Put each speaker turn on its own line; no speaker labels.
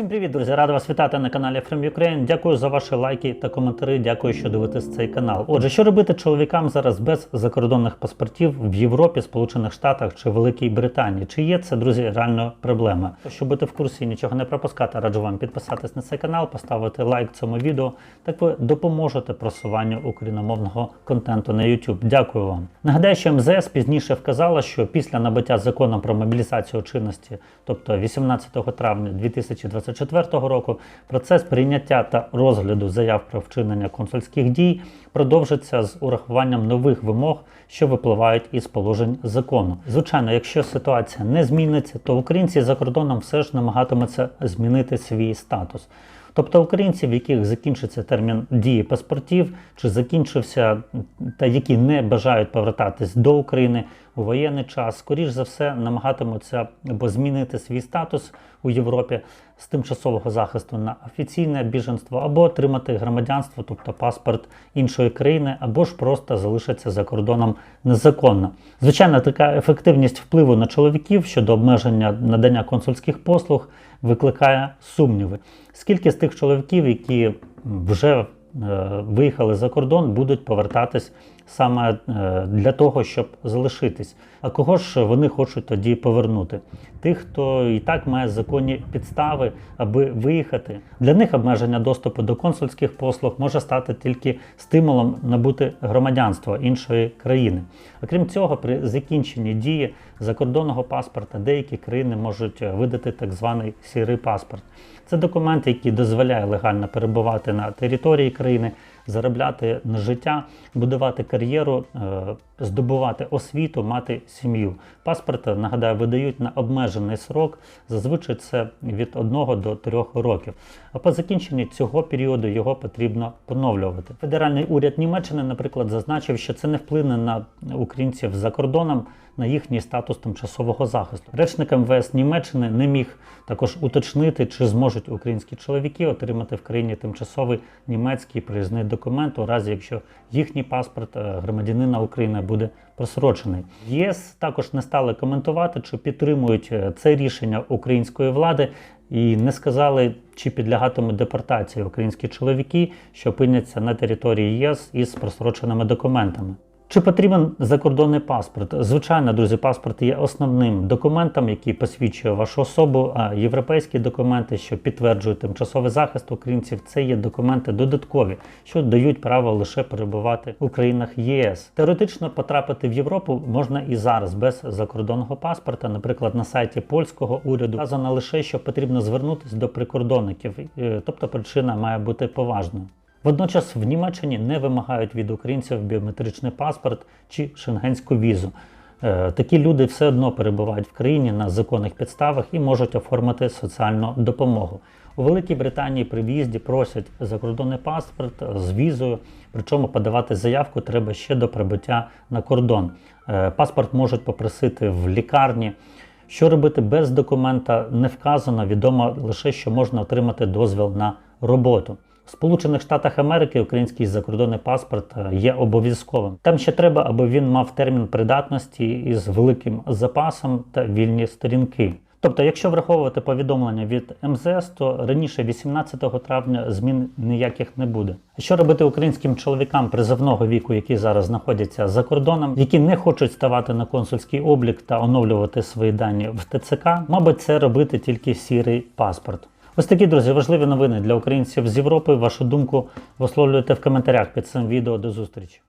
Всім привіт, друзі! Рада вас вітати на каналі From Ukraine. Дякую за ваші лайки та коментарі. Дякую, що дивитесь цей канал. Отже, що робити чоловікам зараз без закордонних паспортів в Європі, Сполучених Штатах чи Великій Британії? Чи є це, друзі, реально проблема? Щоб бути в курсі нічого не пропускати, раджу вам підписатись на цей канал, поставити лайк цьому відео. Так ви допоможете просуванню україномовного контенту на YouTube. Дякую вам. Нагадаю, що МЗС пізніше вказала, що після набуття законом про мобілізацію чинності, тобто 18 травня 2024 року, процес прийняття та розгляду заяв про вчинення консульських дій продовжиться з урахуванням нових вимог, що випливають із положень закону. Звичайно, якщо ситуація не зміниться, то українці за кордоном все ж намагатимуться змінити свій статус. Тобто українці, в яких закінчиться термін дії паспортів, чи закінчився, та які не бажають повертатись до України у воєнний час, скоріш за все, намагатимуться або змінити свій статус у Європі з тимчасового захисту на офіційне біженство, або отримати громадянство, тобто паспорт іншої країни, або ж просто залишаться за кордоном незаконно. Звичайно, така ефективність впливу на чоловіків щодо обмеження надання консульських послуг викликає сумніви. Скільки з тих чоловіків, які вже е, виїхали за кордон, будуть повертатись саме е, для того, щоб залишитись. А кого ж вони хочуть тоді повернути? Тих, хто і так має законні підстави, аби виїхати. Для них обмеження доступу до консульських послуг може стати тільки стимулом набути громадянство іншої країни. Окрім цього, при закінченні дії закордонного паспорта деякі країни можуть видати так званий сірий паспорт. Це документ, який дозволяє легально перебувати на території країни, заробляти на життя, будувати кар'єру, е, здобувати освіту, мати сім'ю. Паспорт, нагадаю, видають на обмежений срок. Зазвичай це від 1 до 3 років. А по закінченні цього періоду його потрібно поновлювати. Федеральний уряд Німеччини, наприклад, зазначив, що це не вплине на українців за кордоном. На їхній статус тимчасового захисту. Речник МВС Німеччини не міг також уточнити, чи зможуть українські чоловіки отримати в країні тимчасовий німецький проїзний документ, у разі якщо їхній паспорт е, громадянина України буде просрочений. ЄС також не стали коментувати, чи підтримують е, це рішення української влади. І не сказали, чи підлягатимуть депортації українські чоловіки, що опиняться на території ЄС із просроченими документами. Чи потрібен закордонний паспорт? Звичайно, друзі, паспорт є основним документом, який посвідчує вашу особу. А європейські документи, що підтверджують тимчасовий захист українців, це є документи додаткові, що дають право лише перебувати у країнах ЄС. Теоретично потрапити в Європу можна і зараз без закордонного паспорта. Наприклад, на сайті польського уряду вказано лише, що потрібно звернутися до прикордонників, Е, тобто причина має бути поважною. Водночас в Німеччині не вимагають від українців біометричний паспорт чи шенгенську візу. Е, Такі люди все одно перебувають в країні на законних підставах і можуть оформити соціальну допомогу. У Великій Британії при в'їзді просять закордонний паспорт з візою, причому подавати заявку треба ще до прибуття на кордон. Е, Паспорт можуть попросити в лікарні. Що робити без документа не вказано, відомо лише, що можна отримати дозвіл на роботу. Сполучених Штатах Америки український закордонний паспорт е, є обов'язковим. Там ще треба, аби він мав термін придатності із великим запасом та вільні сторінки. Тобто, якщо враховувати повідомлення від МЗС, то раніше 18 травня змін ніяких не буде. Що робити українським чоловікам призовного віку, які зараз знаходяться за кордоном, які не хочуть ставати на консульський облік та оновлювати свої дані в ТЦК? Мабуть, це робити тільки сірий паспорт. Ось такі друзі, важливі новини для українців з Європи. Вашу думку висловлюйте в коментарях під цим відео. До зустрічі.